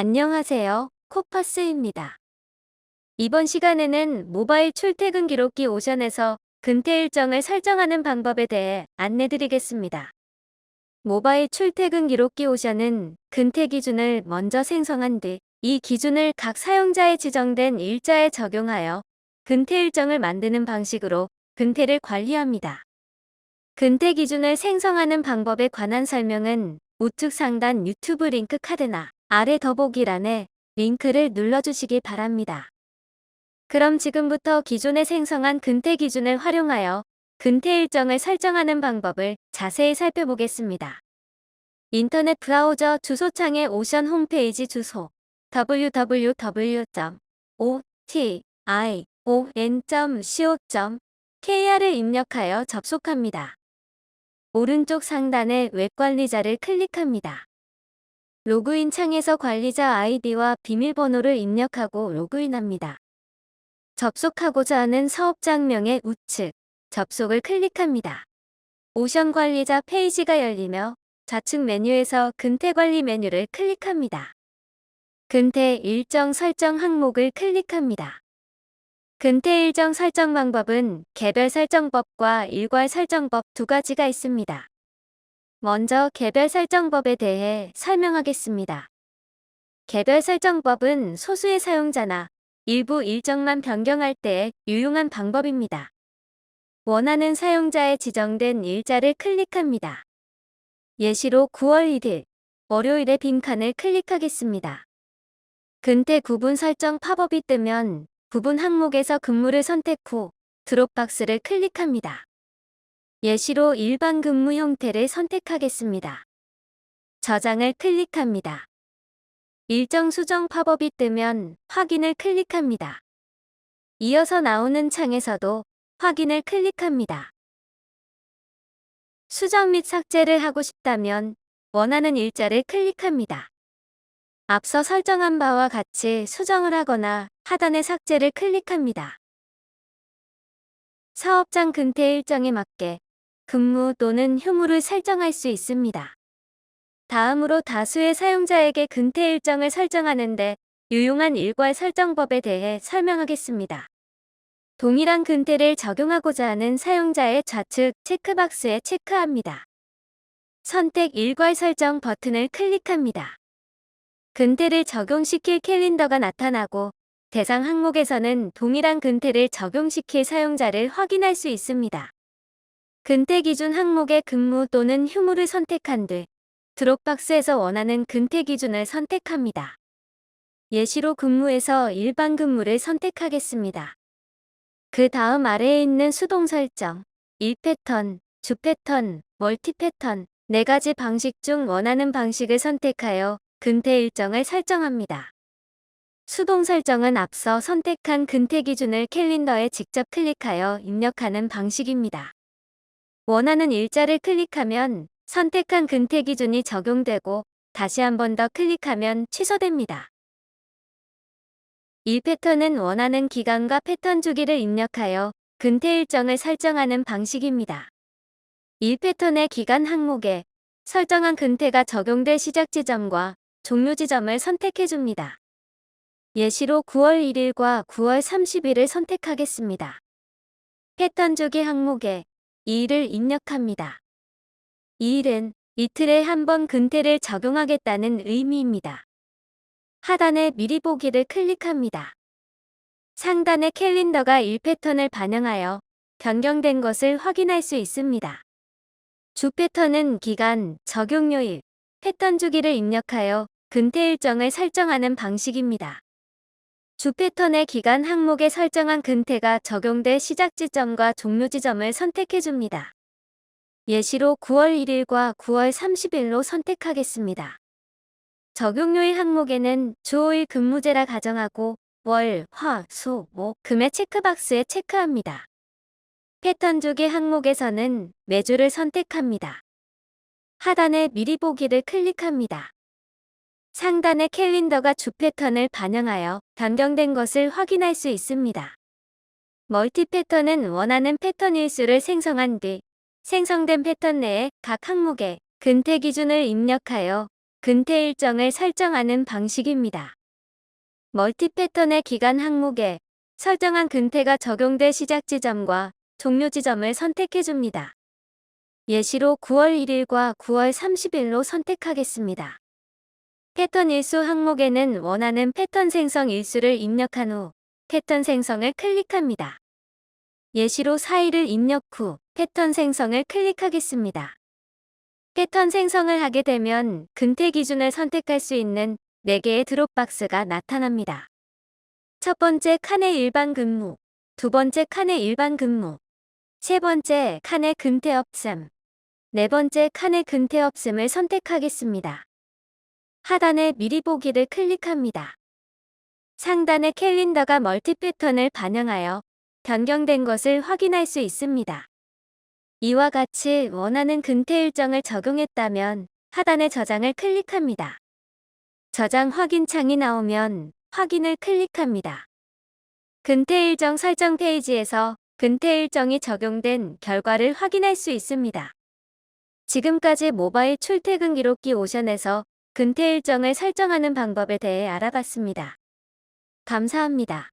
안녕하세요. 코파스입니다. 이번 시간에는 모바일 출퇴근 기록기 오션에서 근태 일정을 설정하는 방법에 대해 안내드리겠습니다. 모바일 출퇴근 기록기 오션은 근태 기준을 먼저 생성한 뒤 이 기준을 각 사용자에 지정된 일자에 적용하여 근태 일정을 만드는 방식으로 근태를 관리합니다. 근태 기준을 생성하는 방법에 관한 설명은 우측 상단 유튜브 링크 카드나 아래 더보기란에 링크를 눌러주시기 바랍니다. 그럼 지금부터 기존에 생성한 근태 기준을 활용하여 근태 일정을 설정하는 방법을 자세히 살펴보겠습니다. 인터넷 브라우저 주소창에 오션 홈페이지 주소 www.otion.co.kr을 입력하여 접속합니다. 오른쪽 상단에 웹 관리자를 클릭합니다. 로그인 창에서 관리자 아이디와 비밀번호를 입력하고 로그인합니다. 접속하고자 하는 사업장명의 우측 접속을 클릭합니다. 오션 관리자 페이지가 열리며 좌측 메뉴에서 근태 관리 메뉴를 클릭합니다. 근태 일정 설정 항목을 클릭합니다. 근태 일정 설정 방법은 개별 설정법과 일괄 설정법 두 가지가 있습니다. 먼저 개별 설정법에 대해 설명하겠습니다. 개별 설정법은 소수의 사용자나 일부 일정만 변경할 때 유용한 방법입니다. 원하는 사용자에 지정된 일자를 클릭합니다. 예시로 9월 1일 월요일의 빈칸을 클릭하겠습니다. 근태 구분 설정 팝업이 뜨면 구분 항목에서 근무를 선택 후 드롭박스를 클릭합니다. 예시로 일반 근무 형태를 선택하겠습니다. 저장을 클릭합니다. 일정 수정 팝업이 뜨면 확인을 클릭합니다. 이어서 나오는 창에서도 확인을 클릭합니다. 수정 및 삭제를 하고 싶다면 원하는 일자를 클릭합니다. 앞서 설정한 바와 같이 수정을 하거나 하단의 삭제를 클릭합니다. 사업장 근태 일정에 맞게 근무 또는 휴무를 설정할 수 있습니다. 다음으로 다수의 사용자에게 근태 일정을 설정하는데 유용한 일괄 설정법에 대해 설명하겠습니다. 동일한 근태를 적용하고자 하는 사용자의 좌측 체크박스에 체크합니다. 선택 일괄 설정 버튼을 클릭합니다. 근태를 적용시킬 캘린더가 나타나고 대상 항목에서는 동일한 근태를 적용시킬 사용자를 확인할 수 있습니다. 근태 기준 항목의 근무 또는 휴무를 선택한 뒤 드롭박스에서 원하는 근태 기준을 선택합니다. 예시로 근무에서 일반 근무를 선택하겠습니다. 그 다음 아래에 있는 수동 설정, 1패턴, 주 패턴, 멀티 패턴 네 가지 방식 중 원하는 방식을 선택하여 근태 일정을 설정합니다. 수동 설정은 앞서 선택한 근태 기준을 캘린더에 직접 클릭하여 입력하는 방식입니다. 원하는 일자를 클릭하면 선택한 근태 기준이 적용되고 다시 한 번 더 클릭하면 취소됩니다. 이 패턴은 원하는 기간과 패턴 주기를 입력하여 근태 일정을 설정하는 방식입니다. 1패턴의 기간 항목에 설정한 근태가 적용될 시작 지점과 종료 지점을 선택해 줍니다. 예시로 9월 1일과 9월 30일을 선택하겠습니다. 패턴 주기 항목에 2일을 입력합니다. 2일은 이틀에 한 번 근태를 적용하겠다는 의미입니다. 하단에 미리 보기를 클릭합니다. 상단의 캘린더가 1패턴을 반영하여 변경된 것을 확인할 수 있습니다. 주 패턴은 기간, 적용요일, 패턴 주기를 입력하여 근태 일정을 설정하는 방식입니다. 주 패턴의 기간 항목에 설정한 근태가 적용될 시작 지점과 종료 지점을 선택해 줍니다. 예시로 9월 1일과 9월 30일로 선택하겠습니다. 적용요일 항목에는 주 5일 근무제라 가정하고 월, 화, 수, 목, 금의 체크박스에 체크합니다. 패턴 주기 항목에서는 매주를 선택합니다. 하단에 미리 보기를 클릭합니다. 상단의 캘린더가 주 패턴을 반영하여 변경된 것을 확인할 수 있습니다. 멀티 패턴은 원하는 패턴 일수를 생성한 뒤 생성된 패턴 내에 각 항목에 근태 기준을 입력하여 근태 일정을 설정하는 방식입니다. 멀티 패턴의 기간 항목에 설정한 근태가 적용될 시작 지점과 종료 지점을 선택해 줍니다. 예시로 9월 1일과 9월 30일로 선택하겠습니다. 패턴 일수 항목에는 원하는 패턴 생성 일수를 입력한 후 패턴 생성을 클릭합니다. 예시로 4일을 입력 후 패턴 생성을 클릭하겠습니다. 패턴 생성을 하게 되면 근태 기준을 선택할 수 있는 4개의 드롭박스가 나타납니다. 첫 번째 칸의 일반 근무, 두 번째 칸의 일반 근무, 세 번째 칸의 근태 없음, 네 번째 칸의 근태 없음을 선택하겠습니다. 하단에 미리 보기를 클릭합니다. 상단의 캘린더가 멀티 패턴을 반영하여 변경된 것을 확인할 수 있습니다. 이와 같이 원하는 근태 일정을 적용했다면 하단의 저장을 클릭합니다. 저장 확인 창이 나오면 확인을 클릭합니다. 근태 일정 설정 페이지에서 근태 일정이 적용된 결과를 확인할 수 있습니다. 지금까지 모바일 출퇴근 기록기 오션에서 근태 일정을 설정하는 방법에 대해 알아봤습니다. 감사합니다.